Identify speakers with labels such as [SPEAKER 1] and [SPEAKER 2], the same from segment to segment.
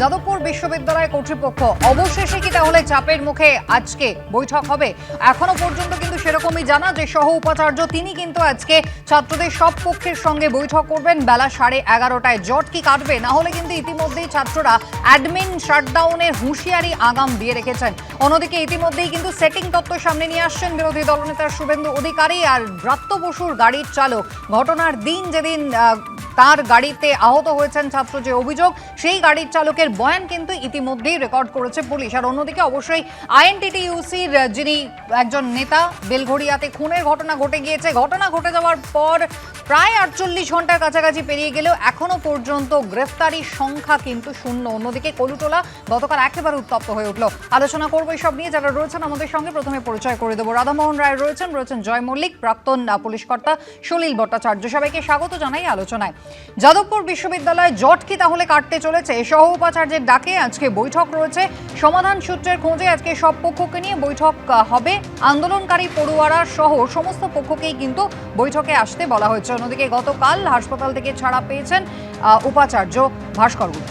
[SPEAKER 1] যাদবপুর বিশ্ববিদ্যালয় কর্তৃপক্ষ। অবশেষে কি তাহলে চাপের মুখে আজকে বৈঠক হবে? এখনও পর্যন্ত কিন্তু সেরকমই জানা যে সহ উপাচার্য তিনি কিন্তু আজকে ছাত্রদের সব পক্ষের সঙ্গে বৈঠক করবেন বেলা সাড়ে এগারোটায়। জট কি কাটবে? না হলে কিন্তু ইতিমধ্যেই ছাত্ররা অ্যাডমিন শাটডাউনের হুঁশিয়ারি আগাম দিয়ে রেখেছেন। অন্যদিকে ইতিমধ্যেই কিন্তু সেটিং তত্ত্ব সামনে নিয়ে আসছেন বিরোধী দলনেতা শুভেন্দু অধিকারী আর ব্রাত্য বসুর গাড়ির চালক। ঘটনার দিন যেদিন তার গাড়িতে আহত হয়েছেন ছাত্র যে অভিযোগ, সেই গাড়ির চালকের বয়ান কিন্তু ইতিমধ্যেই রেকর্ড করেছে পুলিশ। আর অন্যদিকে অবশ্যই আইএনটিটিউসির, যিনি একজন নেতা, বেলঘড়িয়াতে খুনের ঘটনা ঘটে গিয়েছে। ঘটনা ঘটে যাওয়ার পর প্রায় আটচল্লিশ ঘণ্টার কাছাকাছি পেরিয়ে গেলেও এখনও পর্যন্ত গ্রেফতারির সংখ্যা কিন্তু শূন্য। অন্যদিকে কলুটোলা গতকাল একেবারে উত্তপ্ত হয়ে উঠল। আলোচনা করব সব নিয়ে। যারা রয়েছেন আমাদের সঙ্গে, প্রথমে পরিচয় করে দেবো। রাধামোহন রায় রয়েছেন রয়েছেন জয় মল্লিক, প্রাক্তন পুলিশ কর্তা সলিল ভট্টাচার্য। সবাইকে স্বাগত জানাই আলোচনায়। যাদবপুর বিশ্ববিদ্যালয়ে জট কি তাহলে কাটতে চলেছে? সহ উপাচার্যের ডাকে আজকে বৈঠক রয়েছে। সমাধান সূত্রের খোঁজে আজকে সব পক্ষকে নিয়ে বৈঠক হবে। আন্দোলনকারী পড়ুয়ারা সহ সমস্ত পক্ষকেই কিন্তু বৈঠকে আসতে বলা হয়েছে। অন্যদিকে গতকাল হাসপাতাল থেকে ছাড়া পেয়েছেন উপাচার্য ভাস্কর গুপ্ত।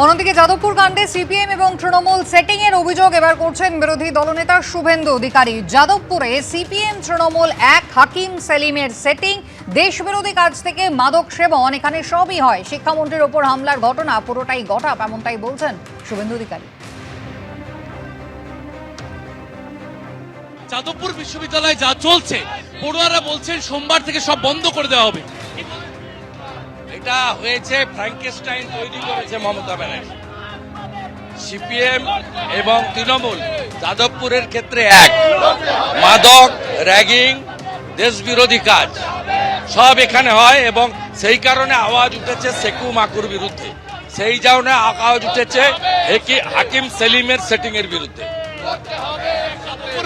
[SPEAKER 1] অন্যদিকে যাদবপুর কাণ্ডে সিপিএম এবং তৃণমূল সেটিং এর অভিযোগ এবার করছেন বিরোধী দলনেতা শুভেন্দু অধিকারী। যাদবপুরে সিপিএম, তৃণমূল এক, হাকিম সেলিমের সেটিং। দেশবিরোধী কাজ থেকে মাদক সেবন, এখানে সবই হয়। শিক্ষামন্ত্রীর ওপর হামলার ঘটনা পুরোটাই ঘটাপ এমনটাই বলছেন শুভেন্দু অধিকারী।
[SPEAKER 2] যাদবপুর বিশ্ববিদ্যালয়ে যা চলছে, পড়ুয়ারা বলছেন সোমবার থেকে সব বন্ধ করে দেওয়া হবে।
[SPEAKER 3] এটা হয়েছে ফ্র্যাঙ্কেস্টাইন তৈরি করেছে মমতা ব্যানার্জি। সিপিএম এবং তৃণমূল যাদবপুরের ক্ষেত্রে এক। মাদক, র্যাগিং, দেশবিরোধী কাজ, সব এখানে হয় এবং সেই কারণে আওয়াজ উঠেছে সেকু মাকুর বিরুদ্ধে। সেই কারণে আওয়াজ উঠেছে হেকি- হাকিম সেলিমের সেটিং এর বিরুদ্ধে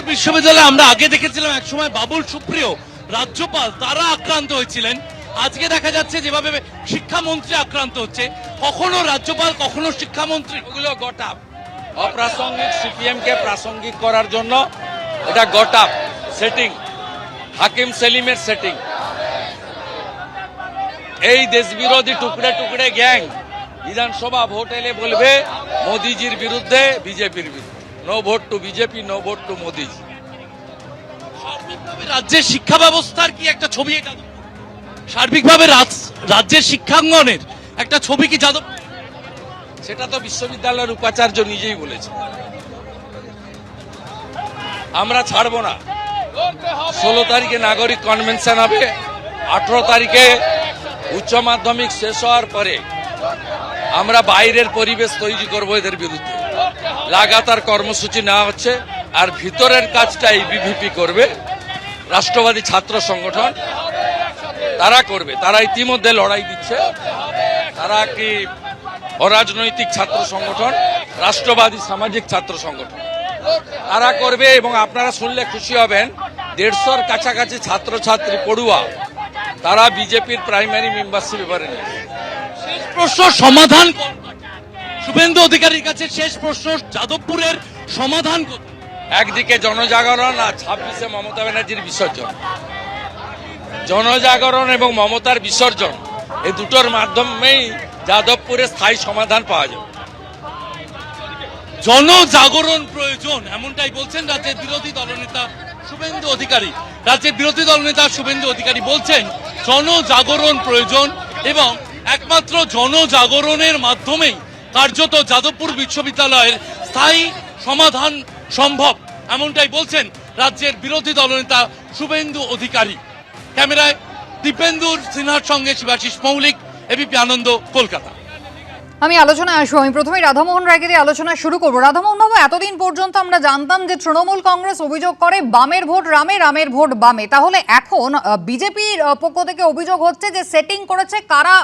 [SPEAKER 2] বিশ্ববিদ্যালয়ে আমরা আগে দেখেছিলাম একসময় বাবুল সুপ্রিয়, রাজ্যপাল, তারা আক্রান্ত হয়েছিলেন। আজকে দেখা যাচ্ছে যেভাবে শিক্ষামন্ত্রী আক্রান্ত হচ্ছে কখনো রাজ্যপাল কখনো শিক্ষামন্ত্রী।
[SPEAKER 3] এগুলো গটাপ। অপ্রাসঙ্গিক সিপিএম কে প্রাসঙ্গিক করার জন্য এটা গটাপ সেটিং হাকিম সেলিমের সেটিং এই দেশবিরোধী টুকরে টুকরে গ্যাং বিধানসভা ভোট এলে বলবে মোদিজির বিরুদ্ধে বিজেপির বিরুদ্ধে। No vote to BJP no vote to Modiji.
[SPEAKER 2] রাজ্যের শিক্ষা ব্যবস্থার কি একটা ছবি এটা? সার্বিকভাবে রাজ- রাজ্যের শিক্ষাঙ্গনের একটা ছবি কি যাদব,
[SPEAKER 3] সেটা তো বিশ্ববিদ্যালয়ের উপাচার্য নিজেই বলেছে। আমরা ছাড়বো না। ষোলো তারিখে নাগরিক কনভেনশন হবে। আঠারো তারিখে উচ্চ মাধ্যমিক শেষ হওয়ার পরে আমরা বাইরের পরিবেশ তৈরি করব এদের বিরুদ্ধে। লাগাতার কর্মসূচি নেওয়া হচ্ছে আর ভিতরের কাজটা এই বিভিপি করবে। রাষ্ট্রবাদী ছাত্র সংগঠন তারা করবে। তারা ইতিমধ্যে লড়াই দিচ্ছে। তারা কি অরাজনৈতিক ছাত্র সংগঠন, রাষ্ট্রবাদী সামাজিক ছাত্র সংগঠন? তারা করবে এবং আপনারা শুনলে খুশি হবেন, দেড়শোর কাছাকাছি ছাত্রছাত্রী পড়ুয়া, তারা বিজেপির প্রাইমারি মেম্বারশিপ এবারে
[SPEAKER 2] শেষ প্রশ্ন, সমাধান শুভেন্দু অধিকারীর কাছে শেষ প্রশ্ন, যাদবপুরের সমাধান
[SPEAKER 3] একদিকে জনজাগরণ আর ছাব্বিশে মমতা ব্যানার্জির বিসর্জন। জনজাগরণ এবং মমতার বিসর্জন, এই দুটোর মাধ্যমেই যাদবপুরে স্থায়ী সমাধান পাওয়া যাবে।
[SPEAKER 2] জনজাগরণ প্রয়োজন, এমনটাই বলছেন রাজ্যের বিরোধী দলনেতা শুভেন্দু অধিকারী। রাজ্যের বিরোধী দলনেতা শুভেন্দু অধিকারী বলছেন, জনজাগরণ প্রয়োজন এবং একমাত্র জনজাগরণের মাধ্যমেই কার্যত যাদবপুর বিশ্ববিদ্যালয়ের স্থায়ী সমাধান সম্ভব, এমনটাই বলছেন রাজ্যের বিরোধী দলনেতা শুভেন্দু অধিকারী। ক্যামেরায় দীপেন্দুর সিনহার সঙ্গে শিবাশিস মৌলিক এবিপি আনন্দ কলকাতা।
[SPEAKER 1] আমি আলোচনায় আসব। আমি প্রথমে রাধামোহন রায়কে দিয়ে আলোচনা শুরু করব। রাধামোহন বাবু, এতদিন পর্যন্ত আমরা জানতাম যে তৃণমূল কংগ্রেস অভিযোগ করে বামের ভোট রামে, রামের ভোট বামে। তাহলে এখন বিজেপির পক্ষ থেকে অভিযোগ হচ্ছে যে সেটিং করেছে কারা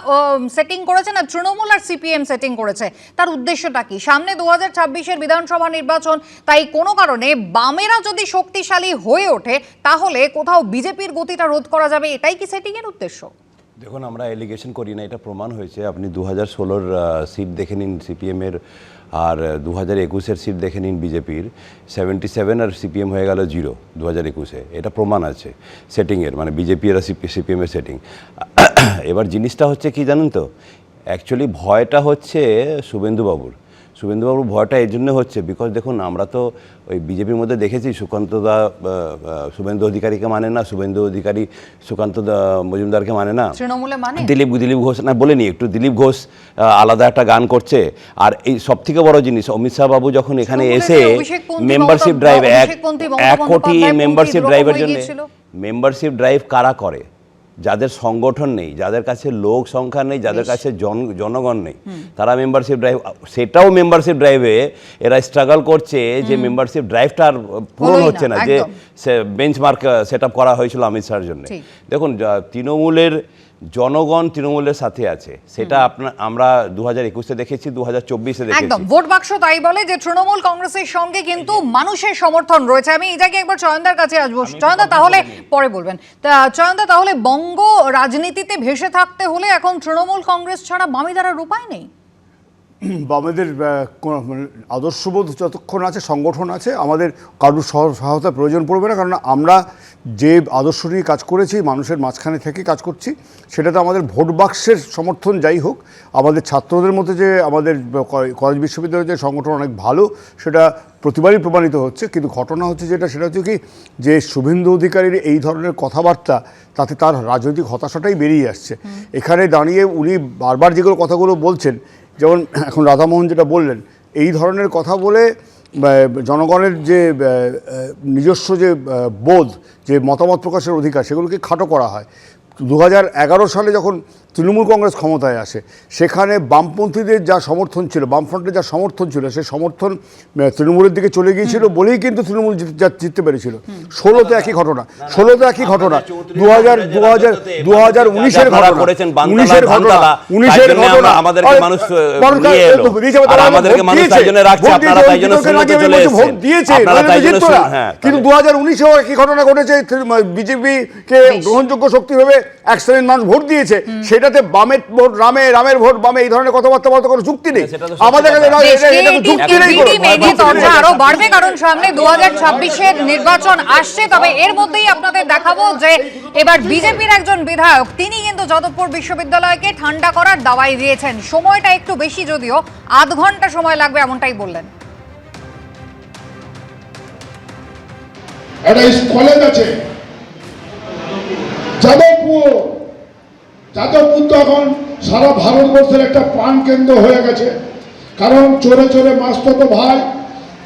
[SPEAKER 1] সেটিং করেছে না তৃণমূল আর সিপিএম সেটিং করেছে? তার উদ্দেশ্যটা কি? সামনে দু হাজার ছাব্বিশের বিধানসভা নির্বাচন, তাই কোনো কারণে বামেরা যদি শক্তিশালী হয়ে ওঠে, তাহলে কোথাও বিজেপির গতিটা রোধ করা যাবে? এটাই কি সেটিং এর উদ্দেশ্য?
[SPEAKER 4] দেখুন, আমরা এলিগেশন করি না, এটা প্রমাণ হয়েছে। আপনি দু হাজার ষোলোর সিট দেখে নিন সিপিএমের আর দু হাজার একুশের সিট দেখে নিন বিজেপির সেভেন্টি সেভেন আর সিপিএম হয়ে গেল জিরো দু হাজার একুশে। এটা প্রমাণ আছে সেটিংয়ের মানে বিজেপি আর সিপিএমের সেটিং এবার জিনিসটা হচ্ছে কি জানেন তো? অ্যাকচুয়ালি ভয়টা হচ্ছে শুভেন্দুবাবুর। শুভেন্দুবাবুর ভয়টা এই জন্য হচ্ছে বিকজ দেখুন আমরা তো ওই বিজেপির মধ্যে দেখেছি সুকান্ত দা আহ, আহ, শুভেন্দু অধিকারীকে মানে না শুভেন্দু অধিকারী সুকান্ত দা মজুমদারকে মানে না।
[SPEAKER 1] তৃণমূলে মানে?
[SPEAKER 4] দিলীপ দিলীপ ঘোষ না বলেনি একটু দিলীপ ঘোষ আলাদা একটা গান করছে। আর এই সব থেকে বড় জিনিস অমিত শাহ বাবু যখন এখানে এসে মেম্বারশিপ ড্রাইভ এক কোটি মেম্বারশিপ ড্রাইভের জন্য মেম্বারশিপ ড্রাইভ কারা করে? যাদের সংগঠন নেই যাদের কাছে লোক সংখ্যা নেই যাদের কাছে জন জনগণ নেই তারা মেম্বারশিপ ড্রাইভ সেটাও মেম্বারশিপ ড্রাইভে এরা স্ট্রাগল করছে যে মেম্বারশিপ ড্রাইভটা আর পূরণ হচ্ছে
[SPEAKER 1] না,
[SPEAKER 4] যে সে বেঞ্চমার্ক সেট আপ করা হয়েছিল অমিত শাহর জন্য। দেখুন তৃণমূলের জনগণ তৃণমূলের সাথে আছে। সেটা আপনার আমরা দু হাজার একুশে দেখেছি দু হাজার চব্বিশে দেখেছি।
[SPEAKER 1] একদম ভোট বাক্স তাই বলে যে তৃণমূল কংগ্রেসের সঙ্গে কিন্তু মানুষের সমর্থন রয়েছে। আমি এটাকে একবার চয়নদার কাছে আসব। চয়নদা তাহলে পরে বলবেন। তা চয়নদা তাহলে বঙ্গ রাজনীতিতে ভেসে থাকতে হলে এখন তৃণমূল কংগ্রেস ছাড়া বামি দ্বারা উপায় নেই?
[SPEAKER 5] মানে আদর্শবোধ যতক্ষণ আছে সংগঠন আছে আমাদের কারোর সহ- সহায়তার প্রয়োজন পড়বে না। কারণ আমরা যে আদর্শ নিয়ে কাজ করেছি মানুষের মাঝখানে থেকে কাজ করছি সেটাতে আমাদের ভোট বাক্সের সমর্থন যাই হোক আমাদের ছাত্রদের মধ্যে যে আমাদের কলেজ বিশ্ববিদ্যালয়ের যে সংগঠন অনেক ভালো সেটা প্রতিবারই প্রমাণিত হচ্ছে। কিন্তু ঘটনা হচ্ছে যেটা সেটা হচ্ছে কি যে শুভেন্দু অধিকারীর এই ধরনের কথাবার্তা তাতে তার রাজনৈতিক হতাশাটাই বেরিয়ে আসছে। এখানে দাঁড়িয়ে উনি বারবার যেগুলো কথাগুলো বলছেন যেমন এখন রাধামোহন যেটা বললেন, এই ধরনের কথা বলে জনগণের যে নিজস্ব যে বোধ, যে মতামত প্রকাশের অধিকার, সেগুলোকে খাটো করা হয়। দু হাজার এগারো সালে যখন তৃণমূল কংগ্রেস ক্ষমতায় আসে। সেখানে বামপন্থীদের যা সমর্থন ছিল বামফ্রন্টের যা সমর্থন ছিল সেই সমর্থন তৃণমূলের দিকে চলে গিয়েছিল বলেই কিন্তু তৃণমূল জিততে পেরেছিল। ষোলোতে একই ঘটনা ষোলোতে একই ঘটনা দু হাজার দু হাজার দু হাজার উনিশের ঘটনা
[SPEAKER 4] করেছেন
[SPEAKER 5] উনিশের ঘটনা। উনিশের ঘটনা ভোট দিয়েছে,
[SPEAKER 4] হ্যাঁ,
[SPEAKER 5] কিন্তু দু হাজার উনিশেও একই ঘটনা ঘটেছে বিজেপি কে গ্রহণযোগ্য শক্তি ভেবে এক শ্রেণির মানুষ ভোট দিয়েছে সেটাতে বামের ভোট রামে রামের ভোট বামে এই ধরনের কথাবার্তা বলতে কোনো যুক্তি নেই।
[SPEAKER 4] সত্যি
[SPEAKER 5] আমাদের কাছে যুক্তি নেই
[SPEAKER 1] আরও বাড়বে কারণ সামনে দু হাজার ছাব্বিশের নির্বাচন আসছে। তবে এর মধ্যেই আপনাদের দেখাবো যে এবার বিজেপির একজন বিধায়ক তিনি কিন্তু যাদবপুর বিশ্ববিদ্যালয়কে ঠান্ডা করার দাওয়াই দিয়েছেন। সময়টা একটু বেশি যদিও আধ ঘণ্টা সময় লাগবে এমনটাই বললেন।
[SPEAKER 6] একটা কলেজ আছে যাদবপুর যাদবপুর তো এখন সারা ভারতবর্ষের একটা প্রাণ কেন্দ্র হয়ে গেছে। কারণ চোরে চোরে মাস্ত তো ভাই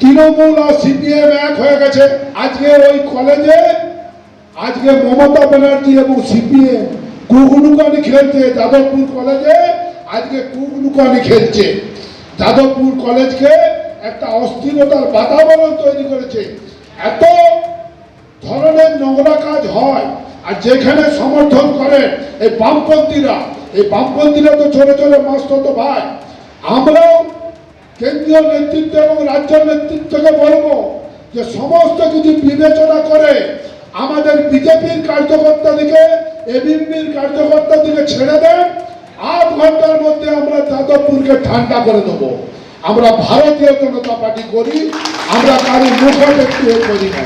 [SPEAKER 6] তৃণমূল আর সিপিএম এক হয়ে গেছে। আজকে ওই কলেজে আজকে মমতা ব্যানার্জি এবং সিপিএম কুকনুকানি খেলছে যাদবপুর কলেজে আজকে কুকনুকানি খেলছে। যাদবপুর কলেজকে একটা অস্থিরতার বাতাবরণ তৈরি করেছে। এত ধরনের নোংরা কাজ হয়। আর যেখানে সমর্থন করে এই বামপন্থীরা এই বামপন্থীরা তো চলে মাস্ত তো ভাই। আমরাও কেন্দ্রীয় নেতৃত্ব এবং রাজ্য নেতৃত্বকে বলব যে সমস্ত কিছু বিবেচনা করে আমাদের বিজেপির কার্যকর্তাদিকে এবিপির কার্যকর্তাদিকে ছেড়ে দেন আধ ঘণ্টার মধ্যে আমরা যাদবপুরকে ঠান্ডা করে দেবো। আমরা ভারতীয় জনতা পার্টি করি আমরা কারও মুখোমুখি করি না।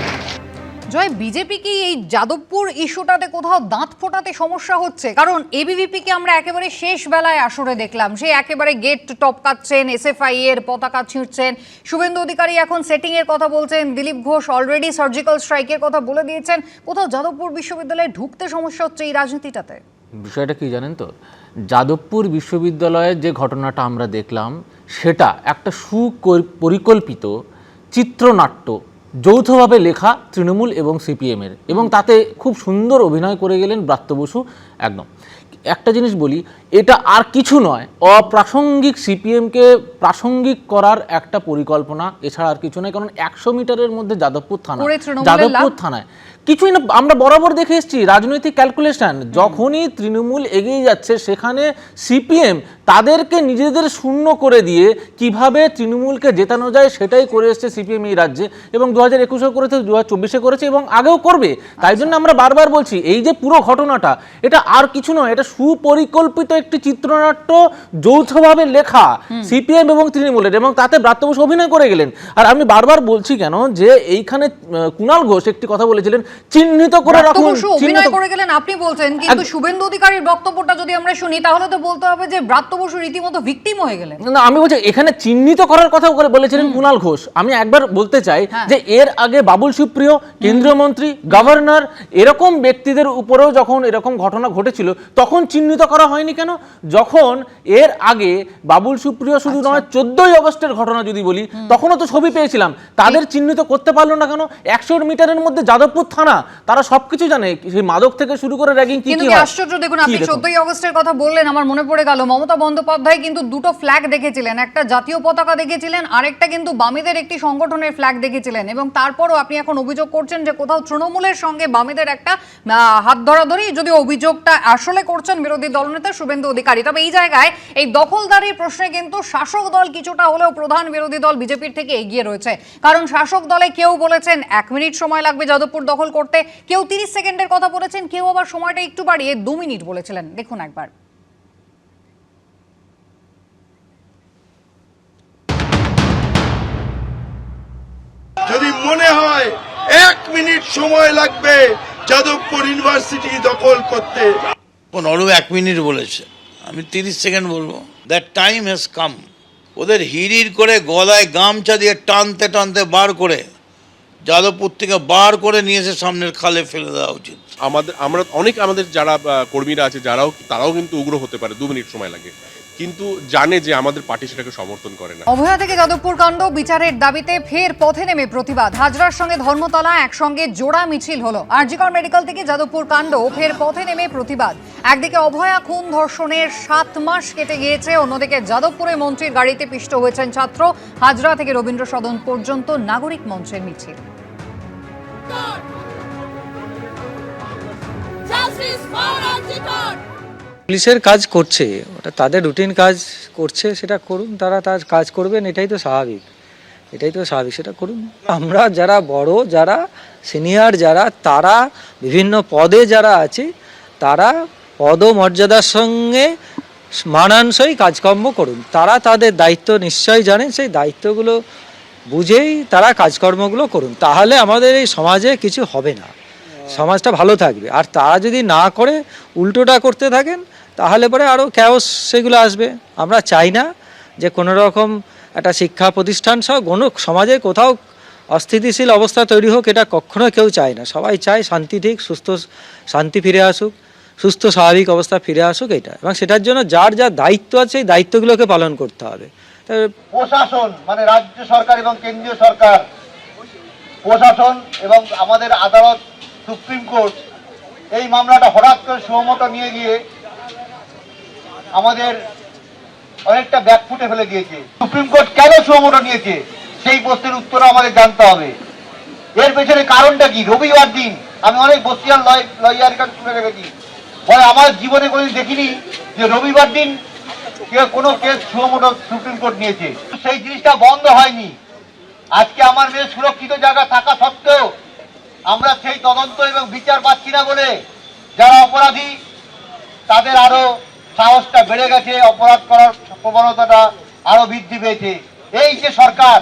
[SPEAKER 1] জয়, বিজেপি কি এই যাদবপুর ইস্যুটাতে কোথাও দাঁত ফোটাতে সমস্যা হচ্ছে? কারণ এবিভিপি কে আমরা একেবারে শেষ বেলায় আসরে দেখলাম। সে একেবারে গেট টপকাচ্ছেন এসএফআই এর পতাকা ছিঁড়ছেন। শুভেন্দু অধিকারী এখন সেটিং এর কথা বলছেন, দিলীপ ঘোষ অলরেডি সার্জিক্যাল স্ট্রাইকের কথা বলে দিয়েছেন। কোথাও যাদবপুর বিশ্ববিদ্যালয়ে ঢুকতে সমস্যা হচ্ছে এই রাজনীতিটাতে?
[SPEAKER 7] বিষয়টা কি জানেন তো? যাদবপুর বিশ্ববিদ্যালয়ের যে ঘটনাটা আমরা দেখলাম, সেটা একটা সুপরিকল্পিত চিত্রনাট্য যৌথভাবে লেখা তৃণমূল এবং সিপিএমের। এবং তাতে খুব সুন্দর অভিনয় করে গেলেন ব্রাত্য বসু একদম। একটা জিনিস বলি এটা আর কিছু নয় অপ্রাসঙ্গিক সিপিএমকে প্রাসঙ্গিক করার একটা পরিকল্পনা এছাড়া আর কিছু নয় কারণ একশো মিটারের মধ্যে যাদবপুর থানা যাদবপুর থানায়। কিছুই না আমরা বরাবর দেখে এসেছি রাজনৈতিক ক্যালকুলেশন যখনই তৃণমূল এগিয়ে যাচ্ছে সেখানে সিপিএম তাদেরকে নিজেদের শূন্য করে দিয়ে কীভাবে তৃণমূলকে জেতানো যায় সেটাই করে এসছে সিপিএম এই রাজ্যে এবং দু হাজার একুশে করেছে দু হাজার চব্বিশে করেছে এবং আগেও করবে। তাই জন্য আমরা বারবার বলছি এই যে পুরো ঘটনাটা এটা আর কিছু নয় এটা সুপরিকল্পিত একটি চিত্রনাট্য যৌথভাবে লেখা সিপিএম এবং তৃণমূলের এবং তাতে ব্রাত্য বসু অভিনয় করে গেলেন। আর আমি বারবার বলছি কেন যে এইখানে কুণাল ঘোষ একটি কথা বলেছিলেন চিহ্নিত করে রাখুন
[SPEAKER 1] অভিনয়
[SPEAKER 7] চিহ্নিত
[SPEAKER 1] করে গেলেন আপনি বলছেন কিন্তু শুভেন্দু অধিকারীর বক্তব্যটা যদি আমরা শুনি তাহলে তো বলতে হবে যে ব্রাত্য বসু রীতিমতো ভিকটিম হয়ে গেলেন।
[SPEAKER 7] না আমি বলছি এখানে চিহ্নিত করার কথা বলে বলেছিলেন কুণাল ঘোষ। আমি একবার বলতে চাই
[SPEAKER 1] হ্যাঁ।
[SPEAKER 7] যে এর আগে বাবুল সুপ্রিয় কেন্দ্রীয় মন্ত্রী গভর্নর এরকম ব্যক্তিদের উপরেও যখন এরকম ঘটনা ঘটেছিল তখন চিহ্নিত করা হয়নি কেন? যখন এর আগে বাবুল সুপ্রিয় শুধু
[SPEAKER 1] আচ্ছা।
[SPEAKER 7] নয় চোদ্দই অগস্টের ঘটনা যদি বলি তখনও তো ছবি পেয়েছিলাম। তাদের চিহ্নিত করতে পারল না কেন? একশো মিটারের মধ্যে যাদবপুর থানা তারা সবকিছু জানে সেই মাদক থেকে শুরু করে র্যাগিং কি
[SPEAKER 1] আশ্চর্য দেখুন আপনি চোদ্দই অগস্টের কথা বললেন আমার মনে পড়ে গেল মমতা বন্দ্যোপাধ্যায় কিন্তু দুটো ফ্ল্যাগ দেখেছিলেন একটা জাতীয় পতাকা দেখেছিলেন আরেকটা কিন্তু বামেদের একটি সংগঠনের ফ্ল্যাগ দেখেছিলেন এবং তারপরও আপনি এখন অভিযোগ করছেন যে কোথাও তৃণমূলের সঙ্গে বামেদের একটা হাত ধরাধরি যদি অভিযোগটা আসলে করছেন বিরোধী দলনেতা শুভেন্দু অধিকারী। তবে এই জায়গায় এই দখলদারির প্রশ্নে কিন্তু শাসক দল কিছুটা হলেও প্রধান বিরোধী দল বিজেপির থেকে এগিয়ে রয়েছে। কারণ শাসক দলে কেউ বলেছেন এক মিনিট সময় লাগবে যাদবপুর দখল করতে, কেউ তিরিশ সেকেন্ডের কথা বলেছেন, কেউ আবার সময়টা একটু বাড়িয়ে দু মিনিট বলেছিলেন। দেখুন একবার।
[SPEAKER 8] যদি মনে হয় এক মিনিট সময় লাগবে যাদবপুর ইউনিভার্সিটি দখল করতে
[SPEAKER 9] পনেরো এক মিনিট বলেছে। আমি তিরিশ সেকেন্ড বলব। দ্যাট টাইম হ্যাজ কাম ওদের হিড়ির করে গলায় গামছা দিয়ে টানতে টানতে বার করে যাদবপুর থেকে বার করে নিয়ে এসে সামনের খালে ফেলে দেওয়া উচিত।
[SPEAKER 10] আমাদের আমরা অনেক আমাদের যারা কর্মীরা আছে, যারাও তারাও কিন্তু উগ্র হতে পারে। দু মিনিট সময় লাগে। কিন্তু জানে যে আমাদের পার্টি সেটাকে সমর্থন করে না।
[SPEAKER 1] অভয়া থেকে যাদবপুর কাণ্ড বিচারের দাবিতে ফের পথে নেমে প্রতিবাদ। হাজরার সঙ্গে ধর্মতলা একসঙ্গে জোড়া মিছিল হলো। আরজিকর মেডিকেল থেকে যাদবপুর কাণ্ড ফের পথে নেমে প্রতিবাদ। একদিকে অভয়া খুন ধর্ষণের সাত মাস কেটে গিয়েছে অন্যদিকে যাদবপুরে মন্ত্রীর গাড়িতে পিষ্ট হয়েছেন ছাত্র। হাজরা থেকে রবীন্দ্র সদন পর্যন্ত নাগরিক মঞ্চের মিছিল।
[SPEAKER 11] Justice for Antikon!
[SPEAKER 12] পুলিশের কাজ করছে, ওটা তাদের রুটিন কাজ করছে, সেটা করুন, তারা তার কাজ করবেন, এটাই তো স্বাভাবিক, এটাই তো স্বাভাবিক, সেটা করুন। আমরা যারা বড়, যারা সিনিয়র যারা, তারা বিভিন্ন পদে যারা আছে, তারা পদমর্যাদার সঙ্গে মানানসই কাজকর্ম করুন। তারা তাদের দায়িত্ব নিশ্চয়ই জানেন, সেই দায়িত্বগুলো বুঝেই তারা কাজকর্মগুলো করুন। তাহলে আমাদের এই সমাজে কিছু হবে না। সমাজটা ভালো থাকবে। আর তারা যদি না করে, উল্টোটা করতে থাকেন তাহলে পরে আরও ক্যাওস সেগুলো আসবে। আমরা চাই না যে কোনো রকম একটা শিক্ষা প্রতিষ্ঠান সহ কোনো সমাজে কোথাও অস্থিতিশীল অবস্থা তৈরি হোক, এটা কখনো কেউ চায় না। সবাই চায় শান্তি ঠিক, সুস্থ, শান্তি ফিরে আসুক, সুস্থ, স্বাভাবিক অবস্থা ফিরে আসুক এটা। এবং সেটার জন্য যার যা দায়িত্ব আছে, সেই দায়িত্বগুলোকে পালন করতে হবে।
[SPEAKER 13] প্রশাসন মানে রাজ্য সরকার এবং কেন্দ্রীয় সরকার, প্রশাসন এবং আমাদের আদালত, সুপ্রিম কোর্ট, এই মামলাটা হঠাৎ করে সুমতো নিয়ে গিয়ে আমাদের অনেকটা ব্যাকফুটে ফেলে দিয়েছে। সুপ্রিম কোর্ট কেন সুমতো নিয়েছে? সেই প্রশ্নের উত্তর আমাদের জানতে হবে। এর পেছনে কারণটা কি? রবিবার দিন আমি অনেক বসিয়ার লয়ার কাছে শুনে রেখেছি। বলে আমার জীবনে কোনোদিন দেখিনি যে রবিবার দিন কোনো কেস সুমোটো সুপ্রিম কোর্ট নিয়েছে। সেই জিনিসটা বন্ধ হয়নি। আজকে আমার মেয়ে সুরক্ষিত জায়গা থাকা সত্ত্বেও আমরা সেই তদন্ত এবং বিচার পাচ্ছি না বলে যারা অপরাধী, তাদের আরও সাহসটা বেড়ে গেছে, অপরাধ করার প্রবণতাটা আরও বৃদ্ধি পেয়েছে। এই যে সরকার,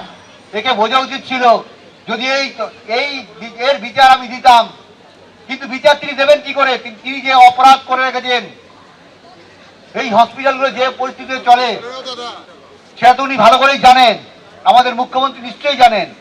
[SPEAKER 13] একে বোঝা উচিত ছিল, যদি এই এই এর বিচার আমি দিতাম, কিন্তু বিচার তিনি দেবেন কি করে? তিনি- যে অপরাধ করে রেখেছেন, এই হসপিটালগুলো যে পরিস্থিতিতে চলে সেটা তো উনি ভালো করেই জানেন, আমাদের মুখ্যমন্ত্রী নিশ্চয়ই জানেন।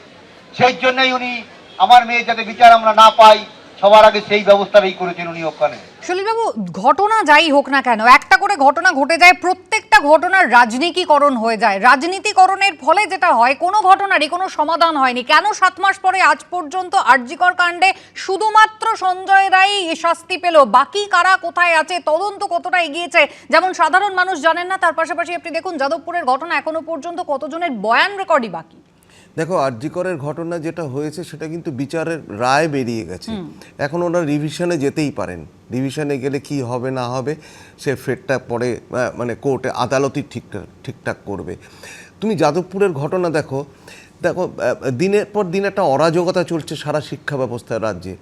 [SPEAKER 13] সেই জন্যই উনি, আমার মেয়ে যাতে বিচার আমরা না পাই, সবার আগে সেই ব্যবস্থাটাই করেছেন উনি ওখানে।
[SPEAKER 1] সলিলবাবু ঘটনা যাই হোক না কেন, একটা করে ঘটনা ঘটে যায়, প্রত্যেকটা ঘটনার রাজনীতিকরণ হয়ে যায়। রাজনীতিকরণের ফলে যেটা হয়, কোনো ঘটনারই কোনো সমাধান হয়নি। কেন সাত মাস পরে আজ পর্যন্ত আরজিকর কাণ্ডে শুধুমাত্র সঞ্জয় রায় শাস্তি পেল? বাকি কারা কোথায় আছে? তদন্ত কতটা এগিয়েছে? যেমন সাধারণ মানুষ জানেন না, তার পাশাপাশি আপনি দেখুন, যাদবপুরের ঘটনা এখনও পর্যন্ত কতজনের বয়ান রেকর্ডই বাকি।
[SPEAKER 14] দেখো আরজিকরের ঘটনা যেটা হয়েছে সেটা কিন্তু বিচারের রায় বেরিয়ে গেছে। এখন ওরা রিভিশনে যেতেই পারেন। রিভিশনে গেলে কি হবে না হবে সে ফেরটা পরে মানে কোর্টে আদালতই ঠিকঠাক ঠিকঠাক করবে। তুমি যাদবপুরের ঘটনা দেখো। দেখো দিনের পর দিন একটা অরাজকতা চলছে সারা শিক্ষা ব্যবস্থার রাজ্যে।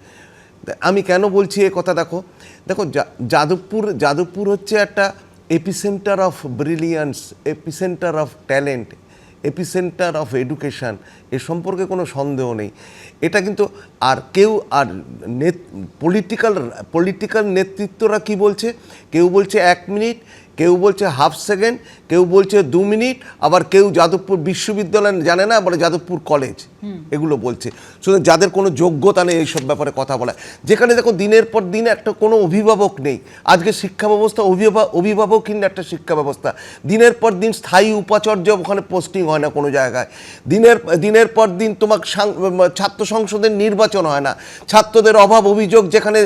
[SPEAKER 14] আমি কেন বলছি এ কথা দেখো? দেখো যা- যাদবপুর যাদবপুর হচ্ছে একটা epicentre of brilliance epicentre of talent epicentre of education, এ সম্পর্কে কোনো সন্দেহ নেই। এটা কিন্তু আর কেউ, আর নেত পলিটিক্যাল পলিটিক্যাল নেতৃত্বরা কি বলছে? কেউ বলছে, এক মিনিট কেউ বলছে হাফ সেকেন্ড কেউ বলছে দু মিনিট আবার কেউ যাদবপুর বিশ্ববিদ্যালয় জানে না বলে যাদবপুর কলেজ এগুলো বলছে। শুধু যাদের কোনো যোগ্যতা নেই এইসব ব্যাপারে কথা বলা যেখানে দেখো দিনের পর দিন একটা কোনো অভিভাবক নেই আজকে শিক্ষা ব্যবস্থা অভিভাবক অভিভাবকহীন একটা শিক্ষা ব্যবস্থা দিনের পর দিন স্থায়ী উপাচার্য ওখানে পোস্টিং হয় না কোনো জায়গায় দিনের দিনের পর দিন তোমার ছাত্র সংসদের নির্বাচন হয় না ছাত্রদের অভাব অভিযোগ যেখানে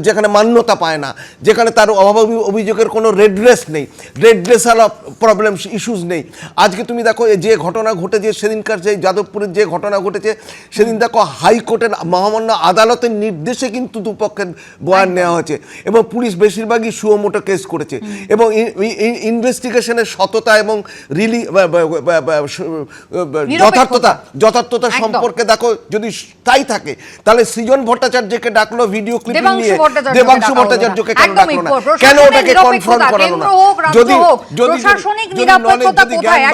[SPEAKER 14] যেখানে মান্যতা পায় না যেখানে তার অভাব অভি- অভিযোগের কোনো রেড্রেস নেই রেড্রেসাল অফ প্রবলেম ইস্যুস নেই। আজকে তুমি দেখো যে ঘটনা ঘটেছে সেদিনকার যে যাদবপুরের যে ঘটনা ঘটেছে সেদিন দেখো হাইকোর্টের মহামান্য আদালতের নির্দেশে কিন্তু দুপক্ষের বয়ান নেওয়া হয়েছে এবং পুলিশ বেশিরভাগই সুয়মোটো কেস করেছে এবং ইনভেস্টিগেশনের সততা এবং রিলি যথার্থতা যথার্থতা সম্পর্কে দেখো যদি তাই থাকে তাহলে সৃজন ভট্টাচার্যকে ডাকলো ভিডিও ক্লিপিং নিয়ে। দেবাংশু। ভট্টাচার্যকে কেন ডাকলো না? কেন ওটাকে
[SPEAKER 1] কনফার্ম
[SPEAKER 14] কনফ্রন্ট গেল না? যদি যদি
[SPEAKER 1] প্রশাসনিক
[SPEAKER 14] নিরাপত্তা
[SPEAKER 1] কোথায়?